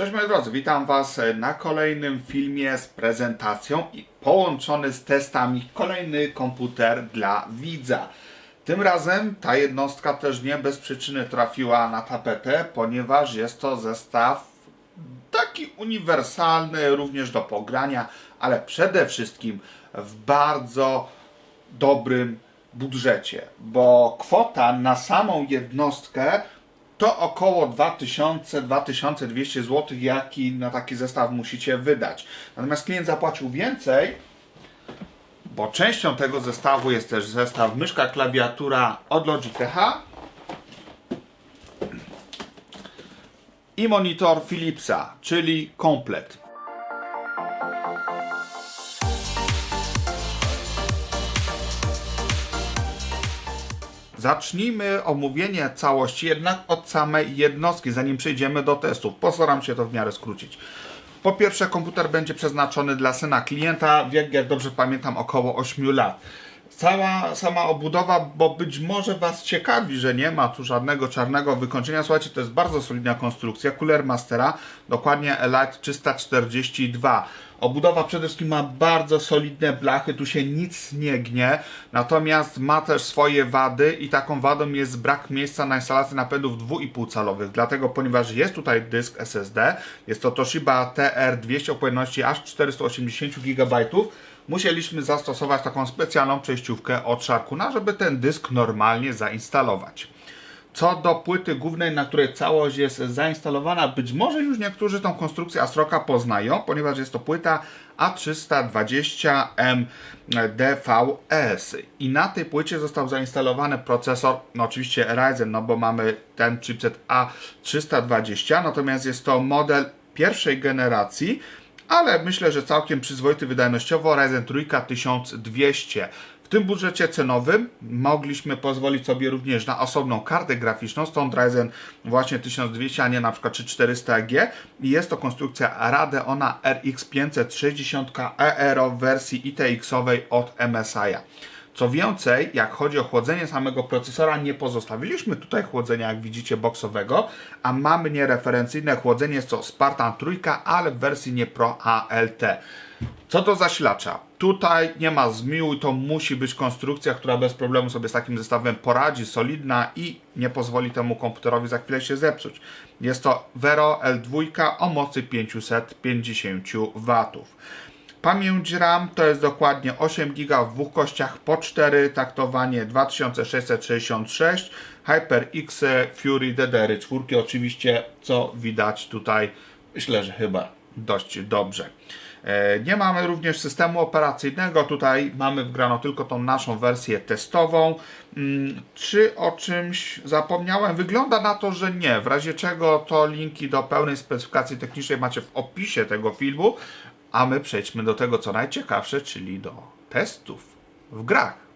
Cześć moi drodzy, witam Was na kolejnym filmie z prezentacją i połączony z testami kolejny komputer dla widza. Tym razem ta jednostka też nie bez przyczyny trafiła na tapetę, ponieważ jest to zestaw taki uniwersalny również do pogrania, ale przede wszystkim w bardzo dobrym budżecie, bo kwota na samą jednostkę to około 2000-2200 zł, jaki na taki zestaw musicie wydać. Natomiast klient zapłacił więcej, bo częścią tego zestawu jest też zestaw myszka, klawiatura od Logitech i monitor Philipsa, czyli komplet. Zacznijmy omówienie całości jednak od samej jednostki, zanim przejdziemy do testów. Postaram się to w miarę skrócić. Po pierwsze, komputer będzie przeznaczony dla syna klienta, wiek, jak dobrze pamiętam, około 8 lat. Cała sama obudowa, bo być może Was ciekawi, że nie ma tu żadnego czarnego wykończenia. Słuchajcie, to jest bardzo solidna konstrukcja. Cooler Mastera, dokładnie Elite 342. Obudowa przede wszystkim ma bardzo solidne blachy, tu się nic nie gnie, natomiast ma też swoje wady i taką wadą jest brak miejsca na instalację napędów 2,5 calowych, dlatego ponieważ jest tutaj dysk SSD, jest to Toshiba TR200 o pojemności aż 480 GB, musieliśmy zastosować taką specjalną przejściówkę od Sharkuna, żeby ten dysk normalnie zainstalować. Co do płyty głównej, na której całość jest zainstalowana, być może już niektórzy tą konstrukcję Asroka poznają, ponieważ jest to płyta A320M DVS. I na tej płycie został zainstalowany procesor, no oczywiście Ryzen, no bo mamy ten chipset A320, natomiast jest to model pierwszej generacji, ale myślę, że całkiem przyzwoity wydajnościowo Ryzen 3 1200. W tym budżecie cenowym mogliśmy pozwolić sobie również na osobną kartę graficzną, stąd Ryzen właśnie 1200, a nie na przykład 3400G i jest to konstrukcja Radeona RX 560 ERO w wersji ITX-owej od MSI. Co więcej, jak chodzi o chłodzenie samego procesora, nie pozostawiliśmy tutaj chłodzenia, jak widzicie, boksowego, a mamy niereferencyjne chłodzenie, jest to Spartan trójka, ale w wersji nie Pro ALT. Co do zasilacza? Tutaj nie ma zmiłu, to musi być konstrukcja, która bez problemu sobie z takim zestawem poradzi, solidna i nie pozwoli temu komputerowi za chwilę się zepsuć. Jest to Vero L2 o mocy 550 W. Pamięć RAM to jest dokładnie 8 GB w dwóch kościach po 4, taktowanie 2666, HyperX Fury DDR4 oczywiście, co widać tutaj, myślę, że chyba dość dobrze. E, Nie mamy również systemu operacyjnego, tutaj mamy wgrano tylko tą naszą wersję testową. Mm, Czy o czymś zapomniałem? Wygląda na to, że nie. W razie czego to linki do pełnej specyfikacji technicznej macie w opisie tego filmu, a my przejdźmy do tego, co najciekawsze, czyli do testów w grach.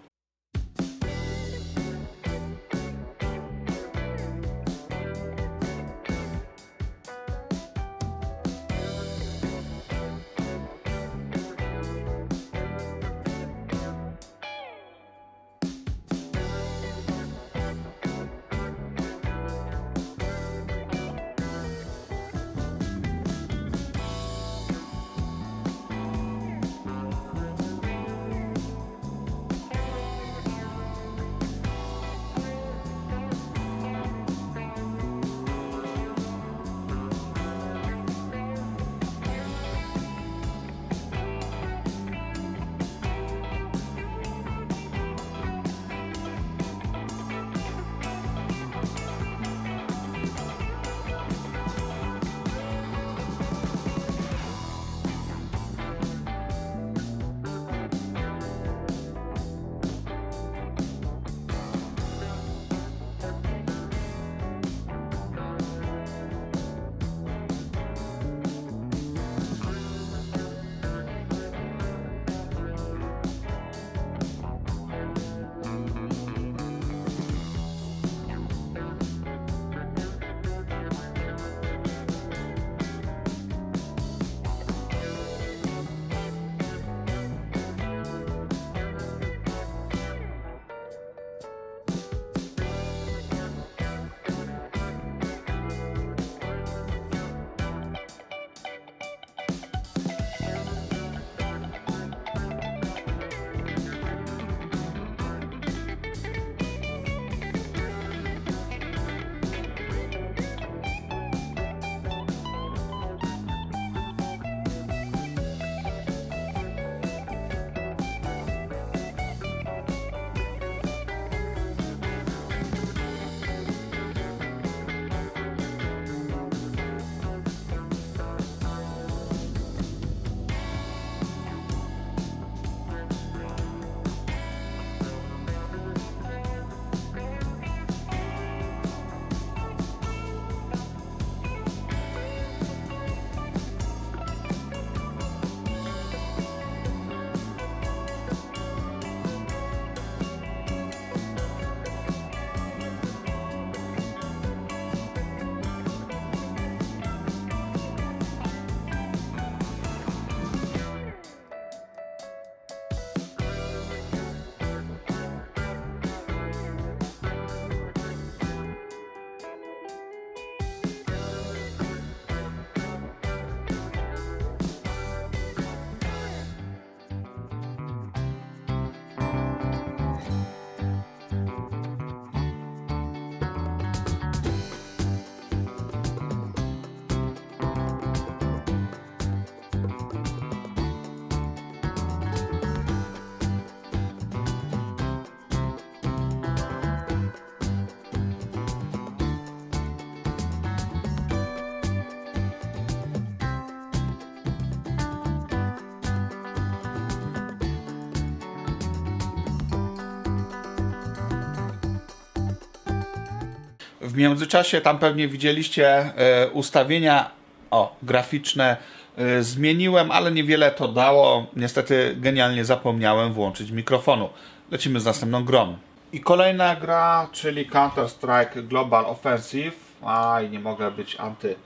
W międzyczasie tam pewnie widzieliście e, ustawienia o, graficzne e, zmieniłem, ale niewiele to dało. Niestety genialnie zapomniałem włączyć mikrofonu. Lecimy z następną grą. I kolejna gra, czyli Counter-Strike Global Offensive. Aj, nie mogę być anty.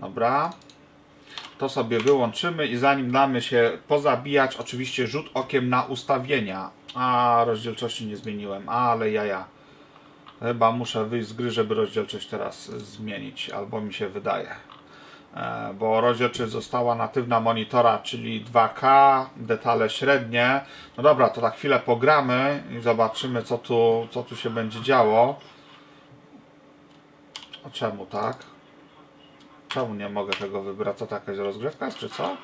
Dobra. To sobie wyłączymy i zanim damy się pozabijać, oczywiście rzut okiem na ustawienia. A, rozdzielczości nie zmieniłem, ale jaja. Chyba muszę wyjść z gry, żeby rozdzielczość teraz zmienić, albo mi się wydaje. E, Bo rozdzielczość została natywna monitora, czyli 2K, detale średnie. No dobra, to tak chwilę pogramy i zobaczymy, co tu, co tu się będzie działo. A czemu tak? Czemu nie mogę tego wybrać? Co to jakaś rozgrzewka jest, czy co?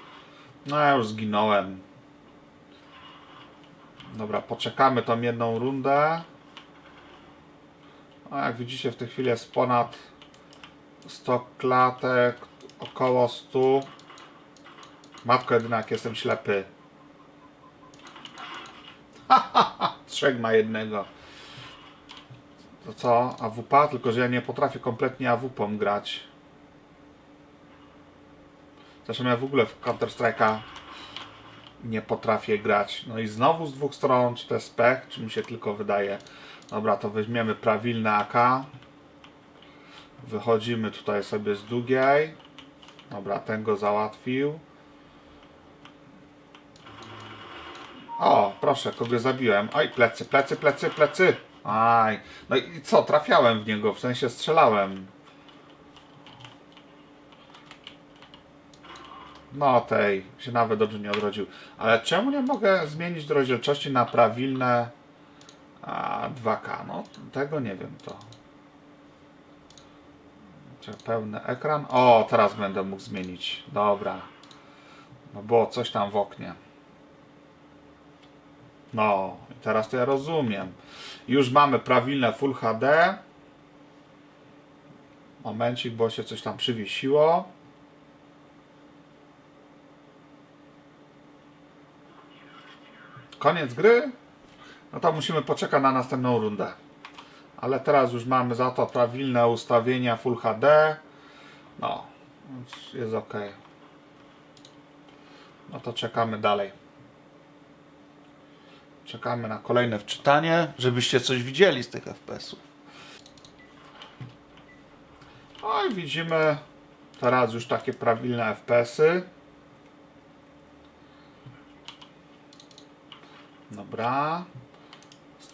No ja już zginąłem. Dobra, poczekamy tą jedną rundę. A jak widzicie w tej chwili jest ponad 100 klatek, około 100. Matko jednak jestem ślepy. Trzech na jednego. To co? AWP? Tylko, że ja nie potrafię kompletnie AWP grać. Zresztą ja w ogóle w Counter Strike'a nie potrafię grać. No i znowu z dwóch stron, czy to jest pech, czy mi się tylko wydaje. Dobra, to weźmiemy prawilne AK. Wychodzimy tutaj sobie z długiej. Dobra, ten go załatwił. O, proszę, kogo zabiłem. Oj, plecy, plecy, plecy, plecy. Aj, no i co, trafiałem w niego, w sensie strzelałem. No tej, się nawet dobrze nie odrodził. Ale czemu nie mogę zmienić rozdzielczości na prawilne a, 2K? No, tego nie wiem to. Czy pełny ekran? O, teraz będę mógł zmienić. Dobra. No było coś tam w oknie. No, teraz to ja rozumiem. Już mamy prawilne Full HD. Momencik, bo się coś tam przywiesiło. Koniec gry? No to musimy poczekać na następną rundę. Ale teraz już mamy za to prawilne ustawienia Full HD. No, więc jest ok. No to czekamy dalej. Czekamy na kolejne wczytanie, żebyście coś widzieli z tych FPS-ów. No i widzimy teraz już takie prawilne FPS-y. Dobra.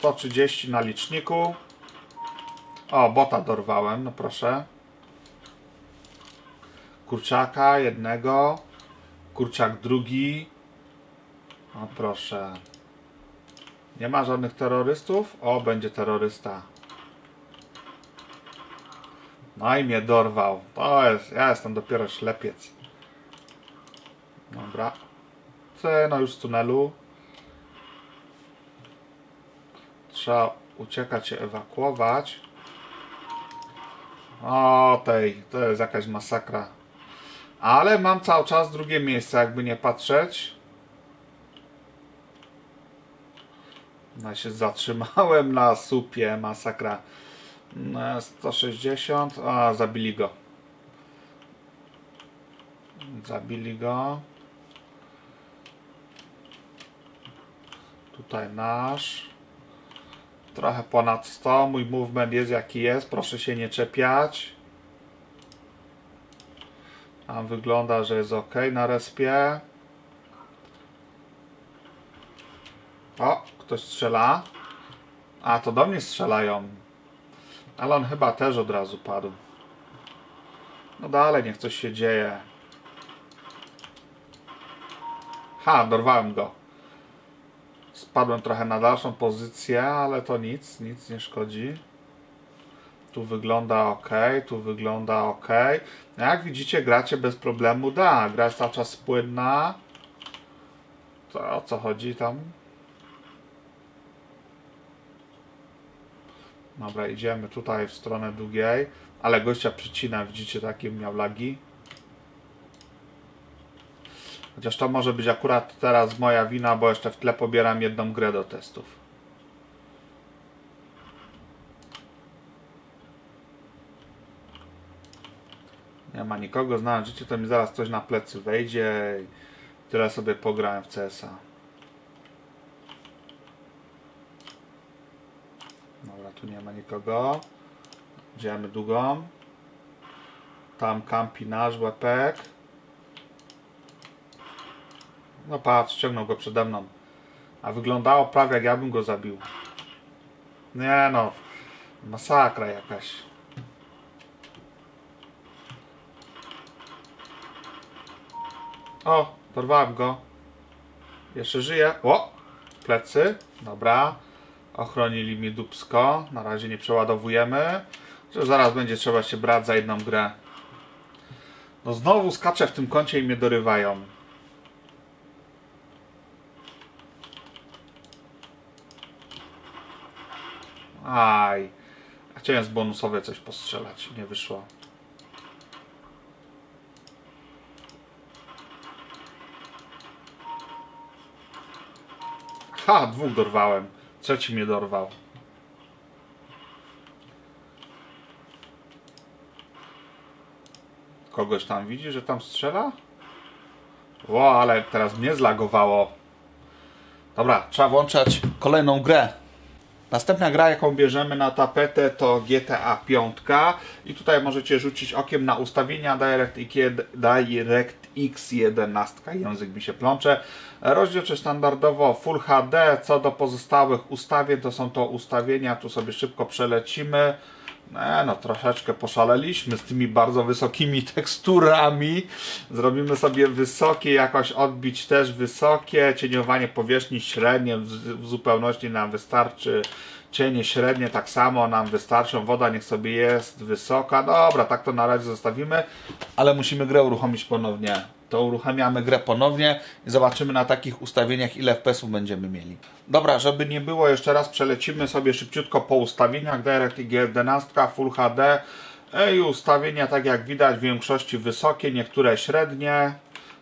130 na liczniku. O, bota dorwałem, no proszę. Kurczaka jednego. Kurczak drugi. O proszę. Nie ma żadnych terrorystów? O, będzie terrorysta. No i mnie dorwał. To jest, ja jestem dopiero ślepiec. Dobra. C, no już z tunelu. Trzeba uciekać ewakuować. O, tej, to jest jakaś masakra. Ale mam cały czas drugie miejsce, jakby nie patrzeć. No się zatrzymałem na supie, masakra. No, 160, a zabili go. Zabili go. Tutaj nasz. Trochę ponad 100. Mój movement jest jaki jest. Proszę się nie czepiać. Tam wygląda, że jest ok na respie. O, ktoś strzela. A, to do mnie strzelają. Ale on chyba też od razu padł. No dalej, niech coś się dzieje. Ha, dorwałem go. Spadłem trochę na dalszą pozycję, ale to nic, nic nie szkodzi. Tu wygląda ok, tu wygląda ok. Jak widzicie, gracie bez problemu. Da, gra jest cały czas płynna. To o co chodzi tam? Dobra, idziemy tutaj w stronę długiej. Ale gościa przycina, widzicie, takie miał lagi. Chociaż to może być akurat teraz moja wina, bo jeszcze w tle pobieram jedną grę do testów. Nie ma nikogo, znałem życie, to mi zaraz ktoś na plecy wejdzie i tyle sobie pograłem w CS-a. Dobra, tu nie ma nikogo. Idziemy długą. Tam kampi nasz łepek. No patrz, ściągnął go przede mną. A wyglądało prawie jak ja bym go zabił. Nie no, masakra jakaś. O, dorwałem go. Jeszcze żyje. O, plecy. Dobra. Ochronili mi dupsko. Na razie nie przeładowujemy. Że zaraz będzie trzeba się brać za jedną grę. No znowu skaczę w tym kącie i mnie dorywają. Aj. Chciałem z bonusowe coś postrzelać. Nie wyszło. Ha, dwóch dorwałem. Trzeci mnie dorwał. Kogoś tam widzi, że tam strzela? Ło, ale teraz mnie zlagowało. Dobra, trzeba włączać kolejną grę. Następna gra, jaką bierzemy na tapetę, to GTA 5. I tutaj możecie rzucić okiem na ustawienia DirectX, DirectX 11. Język mi się plącze. Rozdzielczość standardowo Full HD. Co do pozostałych ustawień, to są to ustawienia. Tu sobie szybko przelecimy. E, no troszeczkę poszaleliśmy z tymi bardzo wysokimi teksturami. Zrobimy sobie wysokie, jakoś odbić też wysokie. Cieniowanie powierzchni średnie, w, w zupełności nam wystarczy. Cienie średnie tak samo nam wystarczą. Woda niech sobie jest wysoka. Dobra, tak to na razie zostawimy. Ale musimy grę uruchomić ponownie. To uruchamiamy grę ponownie i zobaczymy na takich ustawieniach ile FPS-ów będziemy mieli. Dobra, żeby nie było, jeszcze raz przelecimy sobie szybciutko po ustawieniach DirectX 11 Full HD i ustawienia tak jak widać w większości wysokie, niektóre średnie.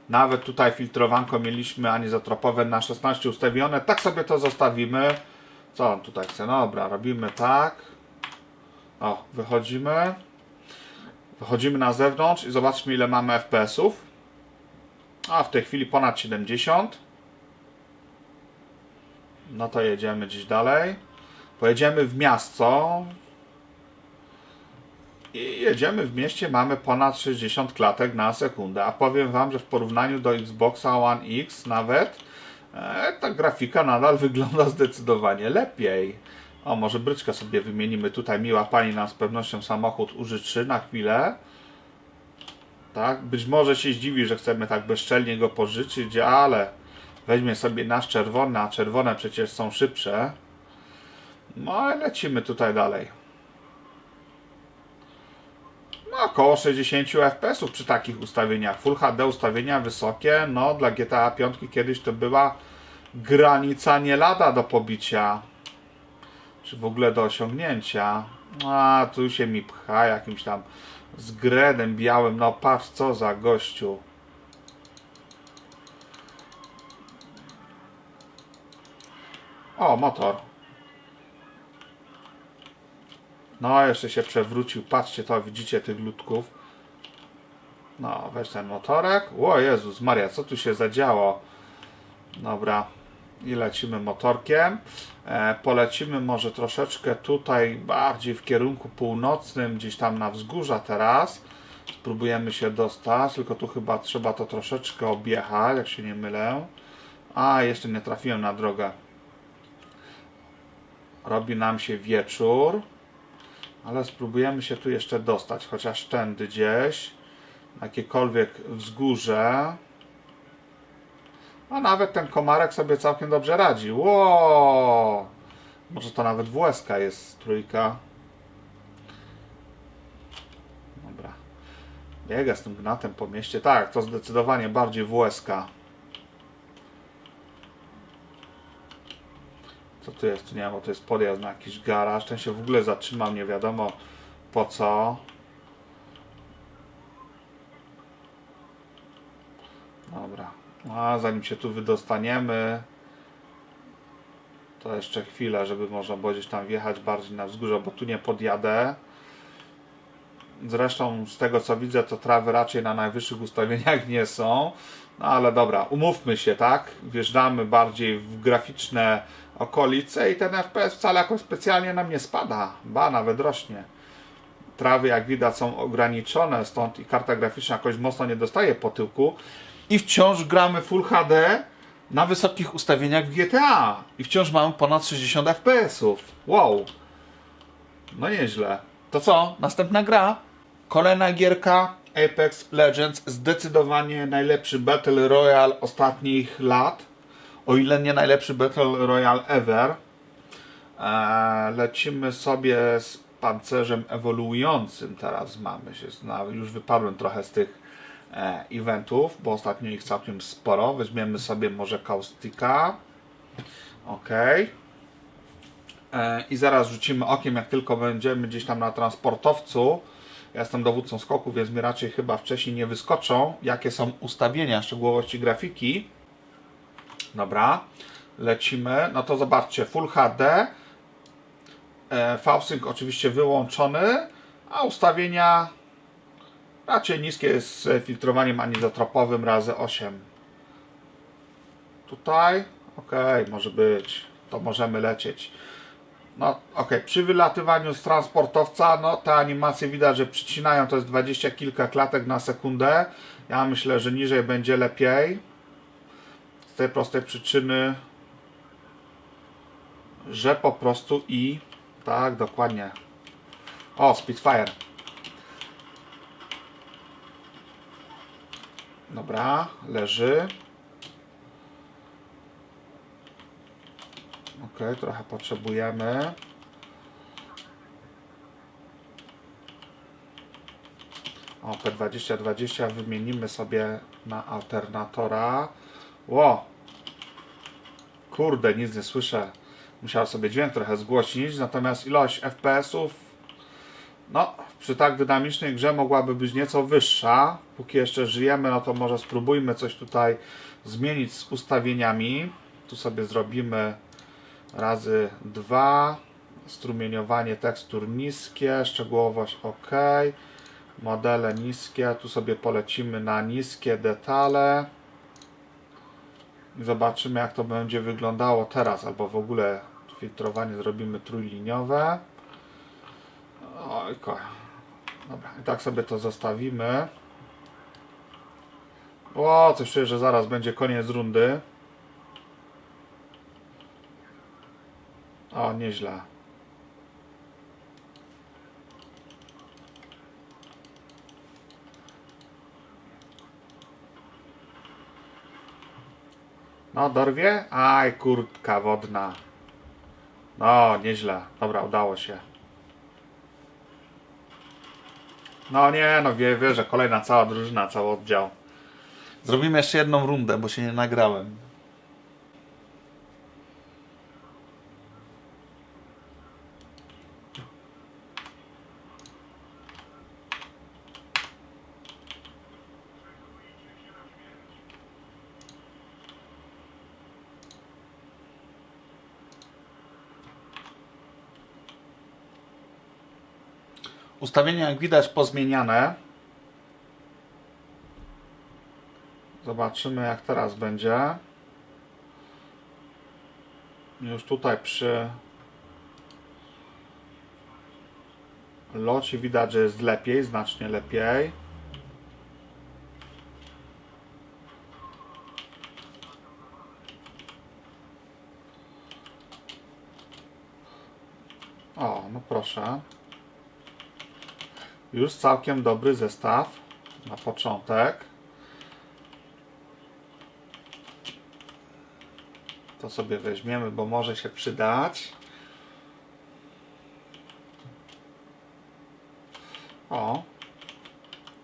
Nawet tutaj filtrowanko mieliśmy anizotropowe na 16 ustawione. Tak sobie to zostawimy. Co on tutaj chce? Dobra, robimy tak. O, wychodzimy. Wychodzimy na zewnątrz i zobaczmy ile mamy FPS-ów. A w tej chwili ponad 70. No to jedziemy gdzieś dalej. Pojedziemy w miasto. I jedziemy w mieście, mamy ponad 60 klatek na sekundę. A powiem Wam, że w porównaniu do Xboxa One X nawet e, ta grafika nadal wygląda zdecydowanie lepiej. O, może bryczkę sobie wymienimy. Tutaj miła pani nam z pewnością samochód użyczy na chwilę. Tak? Być może się zdziwi, że chcemy tak bezczelnie go pożyczyć, ale weźmie sobie nasz czerwony, a czerwone przecież są szybsze. No i lecimy tutaj dalej. No około 60 fps przy takich ustawieniach. Full HD ustawienia wysokie, no dla GTA 5 kiedyś to była granica nie lada do pobicia. Czy w ogóle do osiągnięcia. A tu się mi pcha jakimś tam z gredem białym. No patrz co za gościu. O, motor. No, jeszcze się przewrócił. Patrzcie to, widzicie tych ludków. No, weź ten motorek. O Jezus Maria, co tu się zadziało? Dobra. I lecimy motorkiem. E, polecimy może troszeczkę tutaj bardziej w kierunku północnym, gdzieś tam na wzgórza teraz. Spróbujemy się dostać, tylko tu chyba trzeba to troszeczkę objechać, jak się nie mylę. A, jeszcze nie trafiłem na drogę. Robi nam się wieczór. Ale spróbujemy się tu jeszcze dostać, chociaż tędy gdzieś. Na jakiekolwiek wzgórze. A nawet ten komarek sobie całkiem dobrze radzi. Ło! Może to nawet WSK jest trójka. Dobra. Biega z tym gnatem po mieście. Tak, to zdecydowanie bardziej WSK. Co tu jest? Tu nie wiem, bo to jest podjazd na jakiś garaż. Ten się w ogóle zatrzymał, nie wiadomo po co. Dobra. A zanim się tu wydostaniemy, to jeszcze chwilę, żeby można było gdzieś tam wjechać bardziej na wzgórze, bo tu nie podjadę. Zresztą z tego co widzę, to trawy raczej na najwyższych ustawieniach nie są. No ale dobra, umówmy się, tak? Wjeżdżamy bardziej w graficzne okolice i ten FPS wcale jakoś specjalnie nam nie spada. Ba, nawet rośnie. Trawy, jak widać, są ograniczone, stąd i karta graficzna jakoś mocno nie dostaje po tyłku. I wciąż gramy Full HD na wysokich ustawieniach w GTA. I wciąż mamy ponad 60 FPS-ów. Wow. No nieźle. To co? Następna gra. Kolejna gierka Apex Legends. Zdecydowanie najlepszy Battle Royale ostatnich lat. O ile nie najlepszy Battle Royale ever. Eee, lecimy sobie z pancerzem ewoluującym. Teraz mamy się. Już wypadłem trochę z tych eventów, bo ostatnio ich całkiem sporo. Weźmiemy sobie może Kaustika. Okej. E, I zaraz rzucimy okiem, jak tylko będziemy gdzieś tam na transportowcu. Ja jestem dowódcą skoku, więc mi raczej chyba wcześniej nie wyskoczą, jakie są ustawienia, szczegółowości grafiki. Dobra, lecimy. No to zobaczcie, Full HD. E, VSync oczywiście wyłączony, a ustawienia raczej niskie z filtrowaniem anizotropowym razy 8. Tutaj, ok, może być, to możemy lecieć. No, ok, przy wylatywaniu z transportowca, no te animacje widać, że przycinają, to jest 20 kilka klatek na sekundę. Ja myślę, że niżej będzie lepiej. Z tej prostej przyczyny, że po prostu i tak, dokładnie. O, Spitfire. Dobra, leży. Ok, trochę potrzebujemy. O, P2020 wymienimy sobie na alternatora. Ło! Kurde, nic nie słyszę. Musiałem sobie dźwięk trochę zgłośnić, natomiast ilość FPS-ów no, przy tak dynamicznej grze mogłaby być nieco wyższa. Póki jeszcze żyjemy, no to może spróbujmy coś tutaj zmienić z ustawieniami. Tu sobie zrobimy razy 2. Strumieniowanie tekstur niskie, szczegółowość ok. Modele niskie. Tu sobie polecimy na niskie detale. I zobaczymy jak to będzie wyglądało teraz, albo w ogóle filtrowanie zrobimy trójliniowe. Ojko. Dobra, i tak sobie to zostawimy. O, coś czuję, że zaraz będzie koniec rundy. O, nieźle. No, dorwie? Aj, kurtka wodna. No, nieźle. Dobra, udało się. No nie, no wie, wie, że kolejna cała drużyna, cały oddział. Zrobimy jeszcze jedną rundę, bo się nie nagrałem. Ustawienia jak widać pozmieniane. Zobaczymy jak teraz będzie. Już tutaj przy locie widać, że jest lepiej, znacznie lepiej. O, no proszę. Już całkiem dobry zestaw na początek. To sobie weźmiemy, bo może się przydać. O,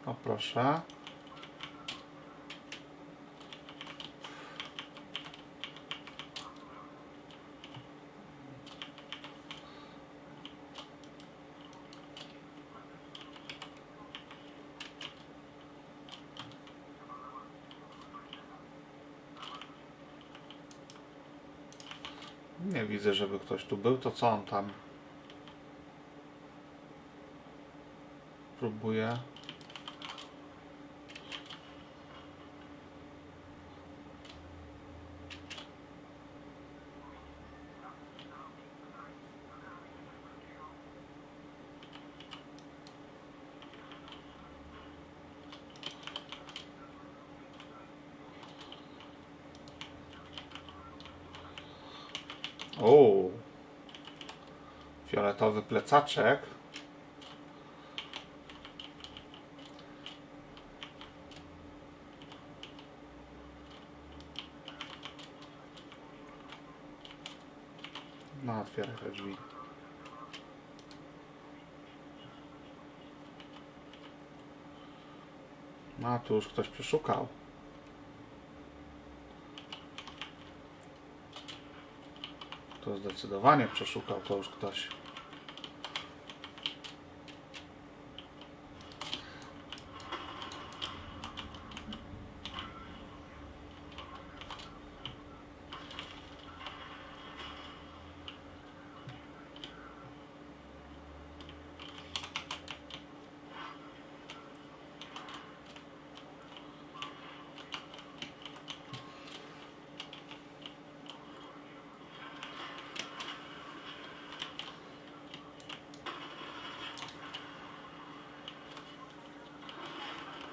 o proszę. Nie widzę, żeby ktoś tu był. To co on tam? Próbuję. O, fioletowy plecaczek. No, otwieraj te drzwi. No, tu już ktoś przeszukał. Zdecydowanie przeszukał to już ktoś.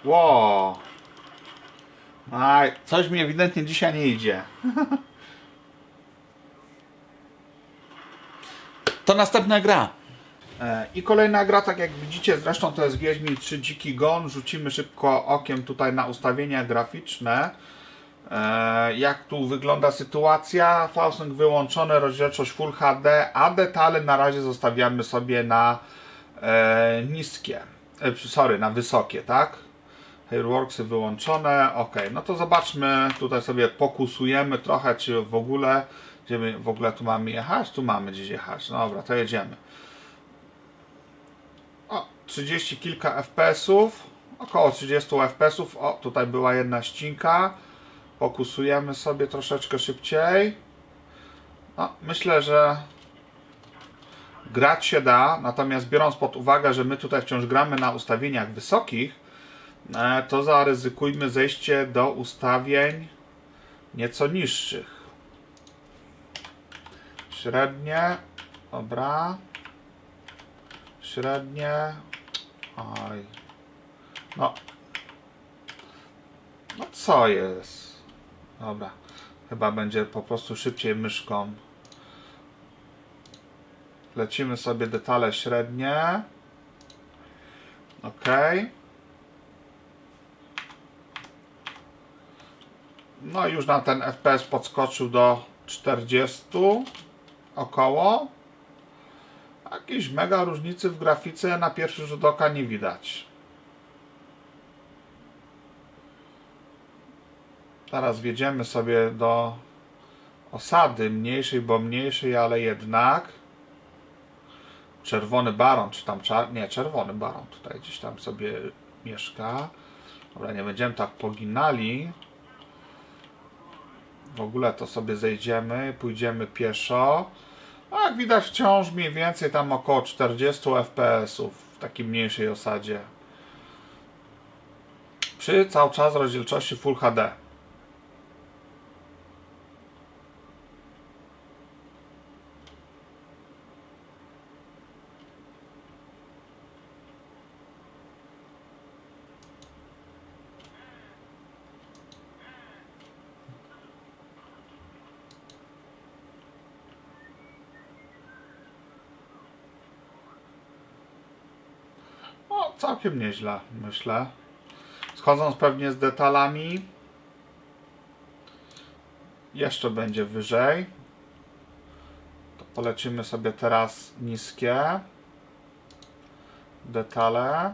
Ło! Aj, coś mi ewidentnie dzisiaj nie idzie. To następna gra. E, I kolejna gra, tak jak widzicie, zresztą to jest Wiedźmin 3 Dziki Gon. Rzucimy szybko okiem tutaj na ustawienia graficzne. E, Jak tu wygląda sytuacja? Fausting wyłączone, rozdzielczość Full HD, a detale na razie zostawiamy sobie na e, niskie. Sorry, na wysokie, tak? Hairworksy wyłączone, ok, no to zobaczmy, tutaj sobie pokusujemy trochę, czy w ogóle, gdzie my w ogóle tu mamy jechać, tu mamy gdzieś jechać, no dobra, to jedziemy. O, 30 kilka FPS-ów, około 30 FPS-ów, o, tutaj była jedna ścinka, pokusujemy sobie troszeczkę szybciej. No, myślę, że grać się da, natomiast biorąc pod uwagę, że my tutaj wciąż gramy na ustawieniach wysokich, to zaryzykujmy zejście do ustawień nieco niższych. Średnie, dobra. Średnie. Oj. No. No co jest? Dobra. Chyba będzie po prostu szybciej myszką. Lecimy sobie detale średnie. Ok. No już na ten FPS podskoczył do 40 około. Jakiejś mega różnicy w grafice na pierwszy rzut oka nie widać. Teraz wjedziemy sobie do osady mniejszej, bo mniejszej, ale jednak. Czerwony baron, czy tam czar... Nie, czerwony baron tutaj gdzieś tam sobie mieszka. Dobra, nie będziemy tak poginali. W ogóle to sobie zejdziemy, pójdziemy pieszo. A jak widać wciąż mniej więcej tam około 40 FPS-ów w takiej mniejszej osadzie. Przy cały czas rozdzielczości Full HD. Całkiem nieźle, myślę. Schodząc pewnie z detalami. Jeszcze będzie wyżej. To polecimy sobie teraz niskie. Detale.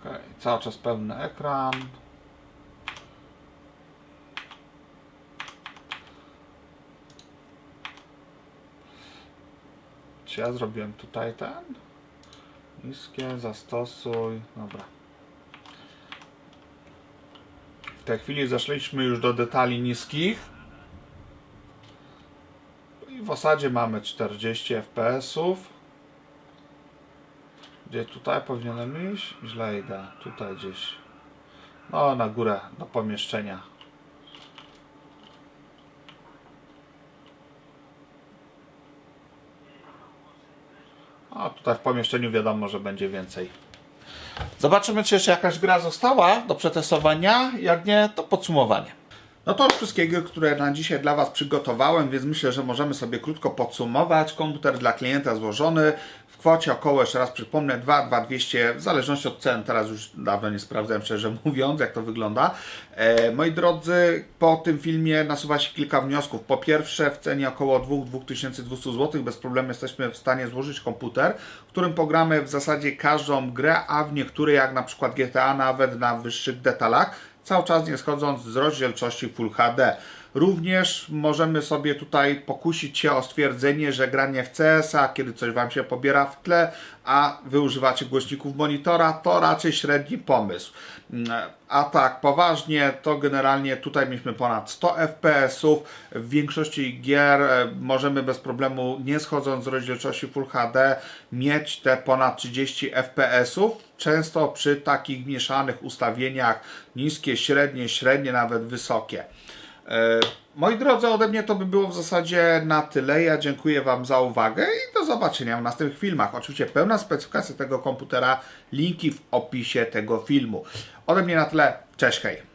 Ok, cały czas pełny ekran. Czy ja zrobiłem tutaj ten? Niskie, zastosuj. Dobra. W tej chwili zeszliśmy już do detali niskich. I w osadzie mamy 40 fps-ów. Gdzie tutaj powinienem iść? Źle idę. Tutaj gdzieś. No, na górę, do pomieszczenia. A tutaj w pomieszczeniu wiadomo, że będzie więcej. Zobaczymy, czy jeszcze jakaś gra została do przetestowania. Jak nie, to podsumowanie. No to już wszystkie gry, które na dzisiaj dla Was przygotowałem, więc myślę, że możemy sobie krótko podsumować. Komputer dla klienta złożony w kwocie około, jeszcze raz przypomnę, 2, 2200, w zależności od cen. Teraz już dawno nie sprawdzałem, szczerze mówiąc, jak to wygląda. E, moi drodzy, po tym filmie nasuwa się kilka wniosków. Po pierwsze, w cenie około 2-2200 zł bez problemu jesteśmy w stanie złożyć komputer, w którym pogramy w zasadzie każdą grę, a w niektóre, jak na przykład GTA, nawet na wyższych detalach cały czas nie schodząc z rozdzielczości Full HD. Również możemy sobie tutaj pokusić się o stwierdzenie, że granie w CS-a, kiedy coś Wam się pobiera w tle, a Wy używacie głośników monitora, to raczej średni pomysł. A tak, poważnie, to generalnie tutaj mieliśmy ponad 100 FPS-ów. W większości gier e, możemy bez problemu, nie schodząc z rozdzielczości Full HD, mieć te ponad 30 FPS-ów. Często przy takich mieszanych ustawieniach niskie, średnie, średnie, nawet wysokie. E, Moi drodzy, ode mnie to by było w zasadzie na tyle. Ja dziękuję Wam za uwagę i do zobaczenia w następnych filmach. Oczywiście pełna specyfikacja tego komputera, linki w opisie tego filmu. Ode mnie na tyle. Cześć, hej.